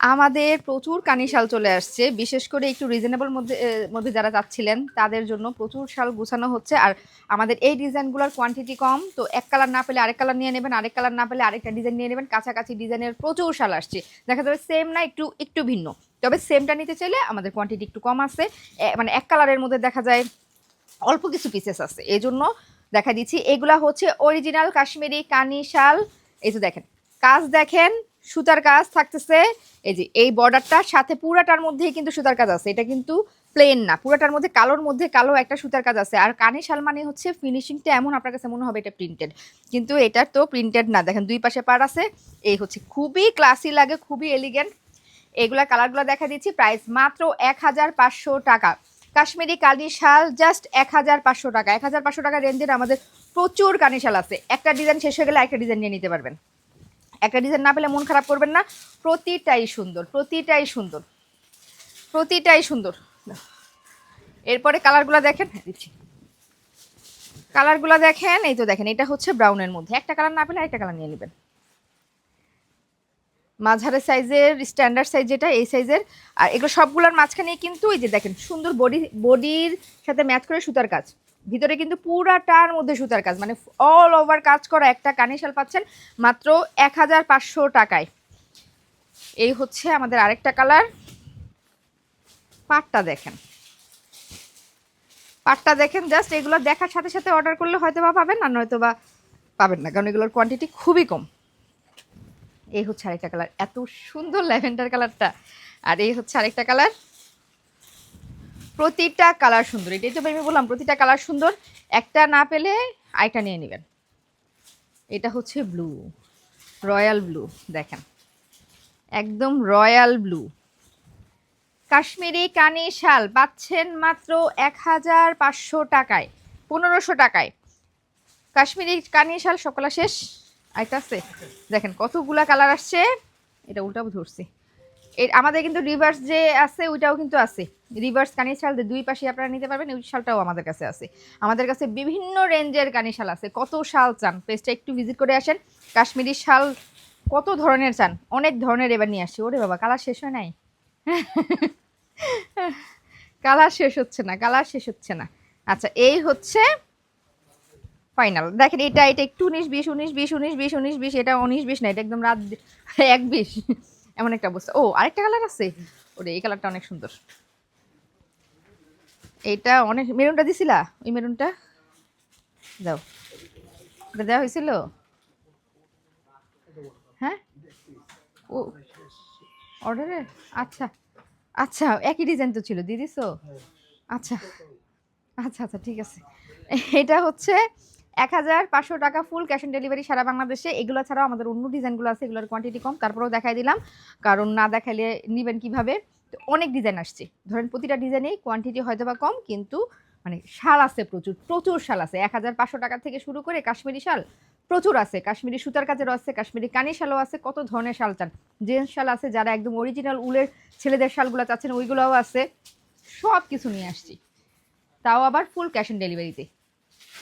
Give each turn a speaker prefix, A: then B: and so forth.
A: আমাদের প্রচুর কানি শাল চলে আসছে। বিশেষ করে একটু রিজনেবল মধ্যে মধ্যে যারা যাচ্ছিলেন, তাদের জন্য প্রচুর শাল গুছানো হচ্ছে। আর আমাদের এই ডিজাইনগুলোর কোয়ান্টিটি কম। তো এক কালার না পেলে আরেক কালার নিয়ে নেবেন, আরেক কালার না পেলে আরেকটা ডিজাইন নিয়ে নেবেন। কাছাকাছি ডিজাইনের প্রচুর শাল আসছে। দেখা যাবে সেম না, একটু একটু ভিন্ন। তবে সেমটা নিতে চাইলে আমাদের কোয়ান্টিটি একটু কম আছে। মানে এক কালারের মধ্যে দেখা যায় অল্প কিছু পিসেস আছে। এই জন্য দেখা দিচ্ছি। এগুলা হচ্ছে অরিজিনাল কাশ্মীরি কানি শাল। এই যে দেখেন, কাজ দেখেন। সুতার কাজ থাকতেছে। এই যে, এই বর্ডারটার সাথে পুরাটার মধ্যেই কিন্তু সুতার কাজ আছে। এটা কিন্তু প্লেন না। পুরাটার মধ্যে, কালোর মধ্যে কালো একটা সুতার কাজ আছে। আর কানি শাল মানে হচ্ছে ফিনিশিংটা এমন আপনার কাছে মনে হবে এটা প্রিন্টেড কিন্তু এটা তো প্রিন্টেড না। দেখেন, দুই পাশে পার আছে। এই হচ্ছে খুবই ক্লাসি লাগে, খুবই এলিগেন্ট এগুলা কালারগুলো দেখা দিচ্ছি। প্রাইস মাত্র এক হাজার পাঁচশো টাকা। কাশ্মীরি কানি শাল জাস্ট এক হাজার পাঁচশো টাকা। এক হাজার পাঁচশো টাকা রেঞ্জের আমাদের প্রচুর কানি শাল আছে। একটা ডিজাইন শেষ হয়ে গেলে একটা ডিজাইন নিয়ে নিতে পারবেন। একটা ডিজাইন না পেলে মন খারাপ করবেন না। প্রতিটাই সুন্দর প্রতিটাই সুন্দর প্রতিটাই সুন্দর। এরপরে কালারগুলো দেখেন হ্যাঁ, দিচ্ছি। কালারগুলো দেখেন এই তো দেখেন এটা হচ্ছে ব্রাউনের মধ্যে। একটা কালার না পেলে একটা কালার নিয়ে নেবেন। মাঝারে সাইজের স্ট্যান্ডার্ড সাইজ যেটা এই সাইজের আর এগুলো সবগুলোর মাঝখানে কিন্তু এই যে দেখেন সুন্দর বডি বডির সাথে ম্যাচ করে সুতার কাজ। ভিতরে কিন্তু পুরাটার মধ্যে সুতার কাজ মানে অল ওভার কাজ করা একটা কানিশাল পাচ্ছেন মাত্র এক হাজার পাঁচশো টাকায়। এই হচ্ছে আমাদের আরেকটা কালার। পাটটা দেখেন। পাটটা দেখেন জাস্ট এগুলো দেখার সাথে সাথে অর্ডার করলে হয়তো বা পাবেন, আর নয়তো বা পাবেন না, কারণ এগুলোর কোয়ান্টিটি খুবই কম। এই হচ্ছে আরেকটা কালার, এত সুন্দর ল্যাভেন্ডার কালারটা। আর এই হচ্ছে আরেকটা কালার। প্রতিটা কালার সুন্দর। এটাই তো আমি বললাম, প্রতিটা কালার সুন্দর। একটা না পেলে আরেকটা নিয়ে নেবেন। এটা হচ্ছে ব্লু রয়্যাল ব্লু দেখেন। একদম রয়্যাল ব্লু কাশ্মীরি কানি শাল পাচ্ছেন মাত্র এক হাজার পাঁচশো টাকায়, পনেরোশো টাকায়। কাশ্মীরি কানি শাল, সকলা শেষ? আরেকটা আছে? দেখেন, কতগুলা কালার আসছে? এটা উল্টাও ধরছি। আমাদের কিন্তু রিভার্স যে আছে, ওইটাও কিন্তু আছে। রিভার্স কানি শাল দুই পাশে আপনারা নিতে পারবেন, ওই শালটাও আমাদের কাছে আছে। আমাদের কাছে বিভিন্ন রেঞ্জের কানি শাল আছে। কত শাল চান? পেজটা একটু ভিজিট করে আসেন। কাশ্মীরি শাল কত ধরনের চান? অনেক ধরনের এবার নিয়ে আসছি। ওরে বাবা কালার শেষ হয় নাই? কালার শেষ হচ্ছে না কালার শেষ হচ্ছে না। আচ্ছা এই হচ্ছে ফাইনাল দেখেন, এটা এটা একটু উনিশ, বিশ উনিশ বিশ উনিশ বিশ উনিশ, বিশ, এটা উনিশ, বিশ না, এটা একদম রাত এক বিশ। এমন একটা অবস্থা। ও, আরেকটা কালার আছে। ওরে, এই কালারটা অনেক সুন্দর। এইটা অনেক, মেরুনটা দিছিলা? ওই মেরুনটা? দাও। এটা দেওয়া হয়েছিল? হ্যাঁ? ও অর্ডারে আচ্ছা। আচ্ছা একই ডিজাইন তো ছিল, দিয়ে দিছো? আচ্ছা। আচ্ছা আচ্ছা ঠিক আছে। এটা হচ্ছে এক হাজার পাঁচশো টাকা ফুল ক্যাশ অন ডেলিভারি সারা বাংলাদেশে। এগুলো ছাড়াও আমাদের অন্য ডিজাইনগুলো আছে, এগুলোর কোয়ান্টিটি কম। তারপরেও দেখাই দিলাম। কারণ না দেখাইলে নেবেন কীভাবে? তো অনেক ডিজাইন আসছে। ধরেন প্রতিটা ডিজাইনেই কোয়ান্টিটি হয়তো বা কম, কিন্তু মানে শাল আছে প্রচুর প্রচুর শাল আছে। এক হাজার পাঁচশো টাকা থেকে শুরু করে কাশ্মীরি শাল প্রচুর আছে। কাশ্মীরি সুতার কাজেরও আছে, কাশ্মীরি কানি শালও আছে, কত ধরনের শাল চান। জেন্টস শাল আছে, যারা একদম অরিজিনাল উলের ছেলেদের শালগুলো চাচ্ছেন, ওইগুলোও আছে। সব কিছু নিয়ে আসছি। তাও আবার ফুল ক্যাশ অন ডেলিভারিতে